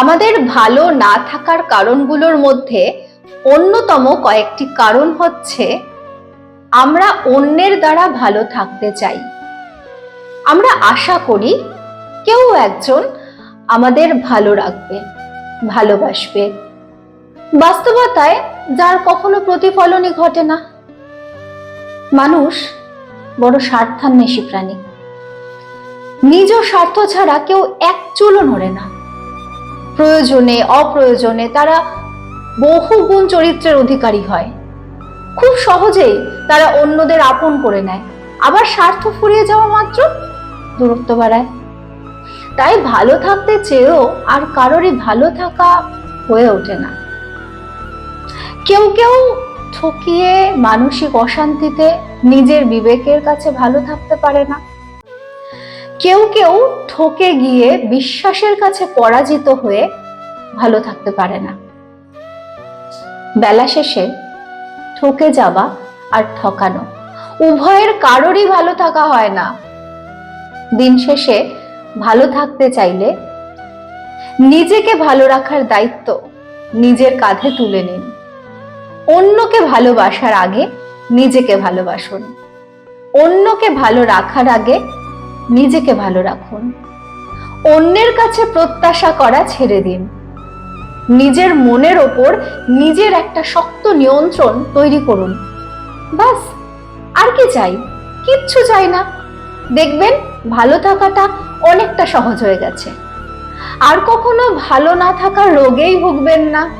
আমাদের ভালো না থাকার কারণগুলোর মধ্যে অন্যতম কয়েকটি কারণ হচ্ছে আমরা অন্যের দ্বারা ভালো থাকতে চাই। আমরা আশা করি কেউ একজন আমাদের ভালো রাখবে, ভালোবাসবে। বাস্তবতায় যার কখনো প্রতিফলনই ঘটে না। মানুষ বড় স্বার্থান্বেষী প্রাণী। নিজ স্বার্থ ছাড়া কেউ এক চুলও নড়ে না। প্রয়োজনে, অপ্রয়োজনে তারা বহু গুণ চরিত্রের অধিকারী হয়। খুব সহজেই তারা অন্যদের আপন করে নেয়, আবার স্বার্থ ফুরিয়ে যাওয়া মাত্র দূরত্ব বাড়ায়। তাই ভালো থাকতে চেয়েও আর কারোরই ভালো থাকা হয়ে ওঠে না। কেউ কেউ ঠকিয়ে মানসিক অশান্তিতে নিজের বিবেকের কাছে ভালো থাকতে পারে না। কেউ কেউ ঠকে গিয়ে বিশ্বাসের কাছে পরাজিত হয়ে ভালো থাকতে পারে না। বেলা শেষে ঠকে যাওয়া আর ঠকানো উভয়ের কারোরই ভালো থাকা হয় না। দিন শেষে ভালো থাকতে চাইলে নিজেকে ভালো রাখার দায়িত্ব নিজের কাঁধে তুলে নিন। অন্যকে ভালোবাসার আগে নিজেকে ভালোবাসুন। অন্যকে ভালো রাখার আগে নিজেকে ভালো রাখুন। অন্যের কাছে প্রত্যাশা করা ছেড়ে দিন। নিজের মনের ওপর নিজের একটা শক্ত নিয়ন্ত্রণ তৈরি করুন। বাস, আর কি চাই? কিচ্ছু চাই না। দেখবেন, ভালো থাকাটা অনেকটা সহজ হয়ে গেছে। আর কখনো ভালো না থাকার রোগেই ভুগবেন না।